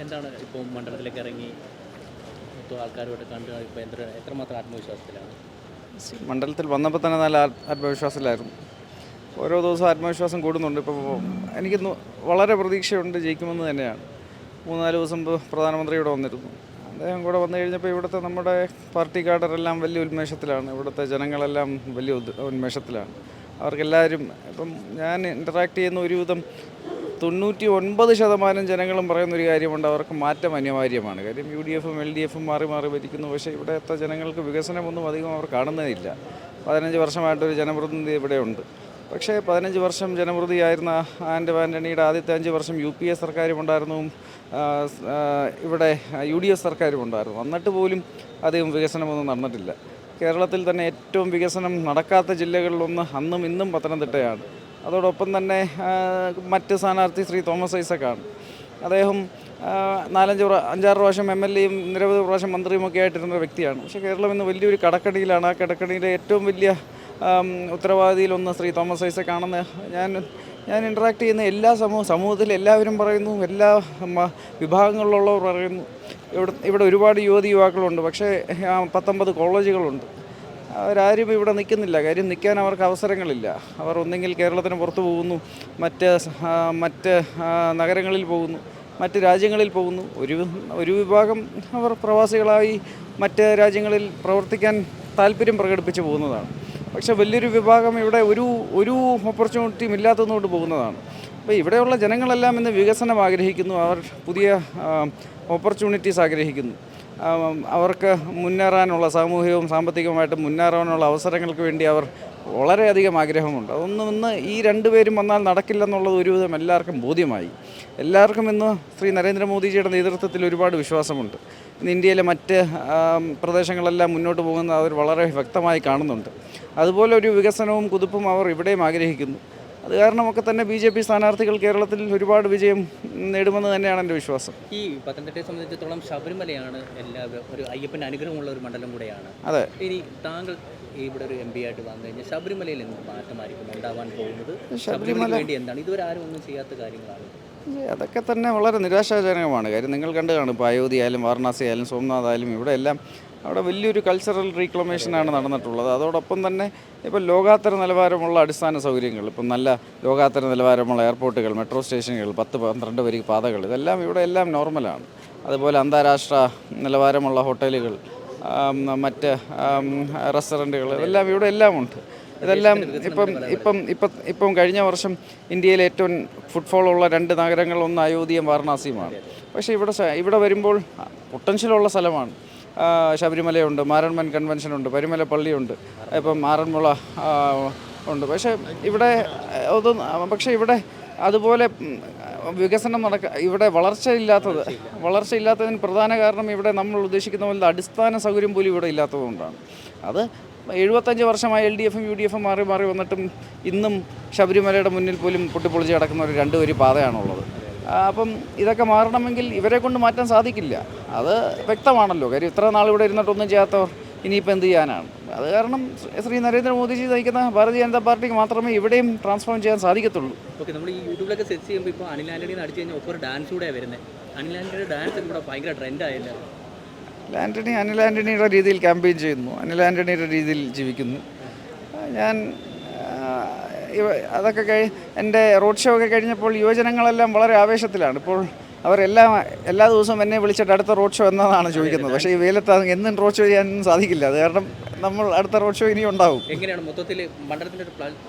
എന്താണ് ഇപ്പോൾ മണ്ഡലത്തിലേക്ക് ഇറങ്ങി മൊത്തം ആൾക്കാരോട് കണ്ട് ഇപ്പോൾ എത്ര എത്രമാത്രം ആത്മവിശ്വാസത്തിലാണ്? മണ്ഡലത്തിൽ വന്നപ്പോൾ തന്നെ നല്ല ആത്മ- ആത്മവിശ്വാസത്തിലായിരുന്നു. ഓരോ ദിവസവും ആത്മവിശ്വാസം കൂടുന്നുണ്ട്. ഇപ്പോൾ എനിക്ക് വളരെ പ്രതീക്ഷയുണ്ട് ജയിക്കുമെന്ന് തന്നെയാണ്. മൂന്നാൽ ദിവസം പ്രധാനമന്ത്രി ഇവിടെ വന്നിരുന്നു. അദ്ദേഹം കൂടെ വന്നു കഴിഞ്ഞപ്പോൾ ഇവിടുത്തെ നമ്മുടെ പാർട്ടി കാഡറെല്ലാം വലിയ ഉന്മേഷത്തിലാണ്. ഇവിടുത്തെ ജനങ്ങളെല്ലാം വലിയ ഉന്മേഷത്തിലാണ്. അവർക്കെല്ലാവരും ഇപ്പം ഞാൻ ഇന്ററാക്ട് ചെയ്യുന്ന ഒരുവിധം തൊണ്ണൂറ്റി ഒൻപത് ശതമാനം ജനങ്ങളും പറയുന്ന ഒരു കാര്യമുണ്ട് അവർക്ക് മാറ്റം അനിവാര്യമാണ്. കാര്യം യു ഡി എഫും എൽ ഡി എഫും മാറി മാറി ഭരിക്കുന്നു. പക്ഷേ ഇവിടുത്തെ ജനങ്ങൾക്ക് വികസനമൊന്നും അധികം അവർ കാണുന്നതില്ല. പതിനഞ്ച് വർഷമായിട്ടൊരു ജനപ്രതിനിധി ഇവിടെ ഉണ്ട്. പക്ഷേ പതിനഞ്ച് വർഷം ജനപ്രതിയായിരുന്ന ആൻഡ് ആന്റണിയുടെ ആദ്യത്തെ അഞ്ച് വർഷം യു പി എ സർക്കാരും ഉണ്ടായിരുന്നു ആ, സ്- ആ, ഇവിടെ യു ഡി എഫ് സർക്കാരും ഉണ്ടായിരുന്നു എന്നിട്ട് പോലും അധികം വികസനമൊന്നും നടന്നിട്ടില്ല. കേരളത്തിൽ തന്നെ ഏറ്റവും വികസനം നടക്കാത്ത ജില്ലകളിലൊന്ന് അന്നും ഇന്നും പത്തനംതിട്ടയാണ്. അതോടൊപ്പം തന്നെ മറ്റ് സ്ഥാനാർത്ഥി ശ്രീ തോമസ് ഐസക്കാണ്. അദ്ദേഹം നാലഞ്ച് അഞ്ചാറ് പ്രാവശ്യം എം എൽ എയും നിരവധി പ്രാവശ്യം മന്ത്രിയും ഒക്കെ ആയിട്ടിരുന്ന വ്യക്തിയാണ്. പക്ഷേ കേരളം ഇന്ന് വലിയൊരു കടക്കടിയിലാണ്. ആ കടക്കടിയിലെ ഏറ്റവും വലിയ ഉത്തരവാദിയിലൊന്ന് ശ്രീ തോമസ് ഐസക്കാണെന്ന് ഞാൻ ഞാൻ ഇൻട്രാക്ട് ചെയ്യുന്ന എല്ലാ സമൂഹ സമൂഹത്തിൽ എല്ലാവരും പറയുന്നു. എല്ലാ വിഭാഗങ്ങളിലുള്ളവർ പറയുന്നു. ഇവിടെ ഇവിടെ ഒരുപാട് യുവതി യുവാക്കളുണ്ട്. പക്ഷേ പത്തൊമ്പത് കോളേജുകളുണ്ട്. അവരാരും ഇവിടെ നിൽക്കുന്നില്ല. കാര്യം നിൽക്കാൻ അവർക്ക് അവസരങ്ങളില്ല. അവർ ഒന്നെങ്കിൽ കേരളത്തിന് പുറത്തു പോകുന്നു മറ്റ് മറ്റ് നഗരങ്ങളിൽ പോകുന്നു മറ്റ് രാജ്യങ്ങളിൽ പോകുന്നു. ഒരു ഒരു വിഭാഗം അവർ പ്രവാസികളായി മറ്റ് രാജ്യങ്ങളിൽ പ്രവർത്തിക്കാൻ താല്പര്യം പ്രകടിപ്പിച്ച് പോകുന്നതാണ്. പക്ഷേ വലിയൊരു വിഭാഗം ഇവിടെ ഒരു ഒരു ഓപ്പർച്യൂണിറ്റിയും ഇല്ലാത്തതുകൊണ്ട് പോകുന്നതാണ്. അപ്പോൾ ഇവിടെയുള്ള ജനങ്ങളെല്ലാം ഇന്ന് വികസനം ആഗ്രഹിക്കുന്നു. അവർ പുതിയ ഓപ്പർച്യൂണിറ്റീസ് ആഗ്രഹിക്കുന്നു. അവർക്ക് മുന്നേറാനുള്ള സാമൂഹികവും സാമ്പത്തികവുമായിട്ട് മുന്നേറാനുള്ള അവസരങ്ങൾക്ക് വേണ്ടി അവർ വളരെയധികം ആഗ്രഹമുണ്ട്. അതൊന്നും ഇന്ന് ഈ രണ്ടുപേരും വന്നാൽ നടക്കില്ലെന്നുള്ളത് ഒരുവിധം എല്ലാവർക്കും ബോധ്യമായി. എല്ലാവർക്കും ഇന്ന് ശ്രീ നരേന്ദ്രമോദിജിയുടെ നേതൃത്വത്തിൽ ഒരുപാട് വിശ്വാസമുണ്ട്. ഇന്ന് ഇന്ത്യയിലെ മറ്റ് പ്രദേശങ്ങളെല്ലാം മുന്നോട്ട് പോകുന്നത് അവർ വളരെ വ്യക്തമായി കാണുന്നുണ്ട്. അതുപോലെ ഒരു വികസനവും കുതിപ്പും അവർ ഇവിടെയും ആഗ്രഹിക്കുന്നു. അത് കാരണമൊക്കെ തന്നെ ബി ജെ പി സ്ഥാനാർത്ഥികൾ കേരളത്തിൽ ഒരുപാട് വിജയം നേടുമെന്ന് തന്നെയാണ് എന്റെ വിശ്വാസം. ഈ പത്തനംതിട്ടയെ സംബന്ധിച്ചിടത്തോളം ശബരിമലയാണ് എല്ലാ ഒരു അയ്യപ്പൻ അനുഗ്രഹമുള്ള ഒരു മണ്ഡലം കൂടെയാണ്. അതെ. ഇനി താങ്കൾ ഇവിടെ ഒരു എം പി ആയിട്ട് വന്നു കഴിഞ്ഞാൽ ശബരിമലയിൽ എന്ത് മാറ്റമായിരിക്കും ഉണ്ടാവാൻ പോകുന്നത്? ശബരിമല വേണ്ടി എന്താണ്? ഇതുവരെ ആരും ഒന്നും ചെയ്യാത്ത കാര്യങ്ങളാണ്. അതൊക്കെ തന്നെ വളരെ നിരാശാജനകമാണ്. കാര്യം നിങ്ങൾ കണ്ടു കാണും ഇപ്പോൾ അയോധ്യ ആയാലും വാരണാസി ആയാലും സോംനാഥ് ആയാലും ഇവിടെ എല്ലാം അവിടെ വലിയൊരു കൾച്ചറൽ റീക്ലമേഷനാണ് നടന്നിട്ടുള്ളത്. അതോടൊപ്പം തന്നെ ഇപ്പോൾ ലോകാത്തര നിലവാരമുള്ള അടിസ്ഥാന സൗകര്യങ്ങൾ ഇപ്പം നല്ല ലോകാത്തര നിലവാരമുള്ള എയർപോർട്ടുകൾ മെട്രോ സ്റ്റേഷനുകൾ പത്ത് പന്ത്രണ്ട് വരി പാതകൾ ഇതെല്ലാം ഇവിടെ എല്ലാം നോർമലാണ് അതുപോലെ അന്താരാഷ്ട്ര നിലവാരമുള്ള ഹോട്ടലുകൾ മറ്റ് റെസ്റ്റോറന്റുകൾ ഇതെല്ലാം ഇവിടെ എല്ലാം ഉണ്ട്. ഇതെല്ലാം ഇപ്പം ഇപ്പം ഇപ്പം ഇപ്പം കഴിഞ്ഞ വർഷം ഇന്ത്യയിൽ ഏറ്റവും ഫുട്ഫോൾ ഉള്ള രണ്ട് നഗരങ്ങൾ ഒന്ന് അയോധ്യയും വാരണാസിയുമാണ്. പക്ഷേ ഇവിടെ ഇവിടെ വരുമ്പോൾ പൊട്ടൻഷ്യലുള്ള സ്ഥലമാണ്. ശബരിമലയുണ്ട് മാരൺമൻ കൺവെൻഷനുണ്ട് പരിമല പള്ളിയുണ്ട് ഇപ്പം ആറന്മുള ഉണ്ട്. പക്ഷേ ഇവിടെ അതൊന്നും പക്ഷേ ഇവിടെ അതുപോലെ വികസനം നടക്ക ഇവിടെ വളർച്ചയില്ലാത്തത് വളർച്ചയില്ലാത്തതിന് പ്രധാന കാരണം ഇവിടെ നമ്മൾ ഉദ്ദേശിക്കുന്ന പോലെ അടിസ്ഥാന സൗകര്യം പോലും ഇവിടെ ഇല്ലാത്തതുകൊണ്ടാണ്. അത് എഴുപത്തഞ്ച് വർഷമായി എൽ ഡി എഫും യു ഡി എഫും മാറി മാറി വന്നിട്ടും ഇന്നും ശബരിമലയുടെ മുന്നിൽ പോലും പൊട്ടിപ്പൊളിച്ച് കിടക്കുന്ന ഒരു രണ്ട് വരി പാതയാണുള്ളത്. അപ്പം ഇതൊക്കെ മാറണമെങ്കിൽ ഇവരെ കൊണ്ട് മാറ്റാൻ സാധിക്കില്ല. അത് വ്യക്തമാണല്ലോ. കാര്യം ഇത്ര നാൾ ഇവിടെ ഇരുന്നിട്ടൊന്നും ചെയ്യാത്തവർ ഇനിയിപ്പോൾ എന്ത് ചെയ്യാനാണ്? അത് കാരണം ശ്രീ നരേന്ദ്രമോദിജി നയിക്കുന്ന ഭാരതീയ ജനതാ പാർട്ടിക്ക് മാത്രമേ ഇവിടെയും ട്രാൻസ്ഫോം ചെയ്യാൻ സാധിക്കത്തുള്ളൂ. ഓക്കെ നമ്മൾ ഈ യൂട്യൂബിലൊക്കെ സെർച്ച് ചെയ്യുമ്പോൾ ഇപ്പോൾ അനിൽ ആന്റണി അടിച്ചു കഴിഞ്ഞാൽ ഒപ്പം ഒരു ഡാൻസ് കൂടെ വരുന്നത് അനിൽ ആന്റണിയുടെ ഡാൻസ് ഇവിടെ ഭയങ്കര ട്രെൻഡായല്ലോ ആന്റണി അനിൽ ആന്റണിയുടെ രീതിയിൽ ക്യാമ്പയിൻ ചെയ്യുന്നു. അനിൽ ആന്റണിയുടെ രീതിയിൽ ജീവിക്കുന്നു. ഞാൻ ഇവ- അതൊക്കെ കഴി എന്റെ റോഡ് ഷോ ഒക്കെ കഴിഞ്ഞപ്പോൾ യുവജനങ്ങളെല്ലാം വളരെ ആവേശത്തിലാണ്. ഇപ്പോൾ അവരെല്ലാം എല്ലാ ദിവസവും എന്നെ വിളിച്ചിട്ട് അടുത്ത റോഡ് ഷോ എന്നതാണ് ചോദിക്കുന്നത്. പക്ഷേ ഈ വെയിലത്ത് എന്നും റോഡ് ഷോ ചെയ്യാനൊന്നും സാധിക്കില്ല. അത് കാരണം നമ്മൾ അടുത്ത റോഡ് ഷോ ഇനിയും ഉണ്ടാവും. എങ്ങനെയാണ് മൊത്തത്തിൽ മണ്ഡലത്തിന്റെ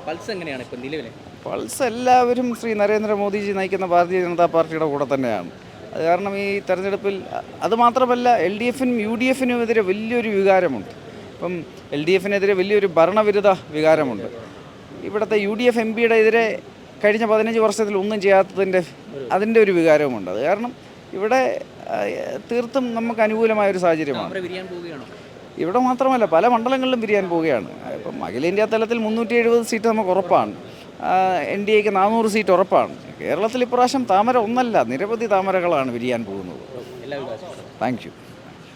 പൾസ് എങ്ങനെയാണ് ഇപ്പോൾ നിലവിലെ? പൾസ് എല്ലാവരും ശ്രീ നരേന്ദ്രമോദിജി നയിക്കുന്ന ഭാരതീയ ജനതാ പാർട്ടിയുടെ കൂടെ തന്നെയാണ്. അത് കാരണം ഈ തെരഞ്ഞെടുപ്പിൽ അത് മാത്രമല്ല എൽ ഡി എഫിനും യു ഡി എഫിനും എതിരെ വലിയൊരു വികാരമുണ്ട്. ഇപ്പം എൽ ഡി എഫിനെതിരെ വലിയൊരു ഭരണവിരുദ്ധ വികാരമുണ്ട്. ഇവിടുത്തെ യു ഡി എഫ് എം പിയുടെ എതിരെ കഴിഞ്ഞ പതിനഞ്ച് വർഷത്തിൽ ഒന്നും ചെയ്യാത്തതിന്റെ അതിന്റെ ഒരു വികാരവുമുണ്ട്. അത് കാരണം ഇവിടെ തീർത്തും നമുക്ക് അനുകൂലമായ ഒരു സാഹചര്യമാണ് ഇവിടെ മാത്രമല്ല പല മണ്ഡലങ്ങളിലും പിരിയാൻ പോവുകയാണ്. ഇപ്പം അഖിലേന്ത്യാ തലത്തിൽ മുന്നൂറ്റി എഴുപത് സീറ്റ് നമുക്ക് ഉറപ്പാണ്. എൻ ഡി എക്ക് നാനൂറ് സീറ്റ് ഉറപ്പാണ്. കേരളത്തിൽ ഇപ്രാവശ്യം താമര ഒന്നല്ല നിരവധി താമരകളാണ് വിരിയാൻ പോകുന്നത്. Thank you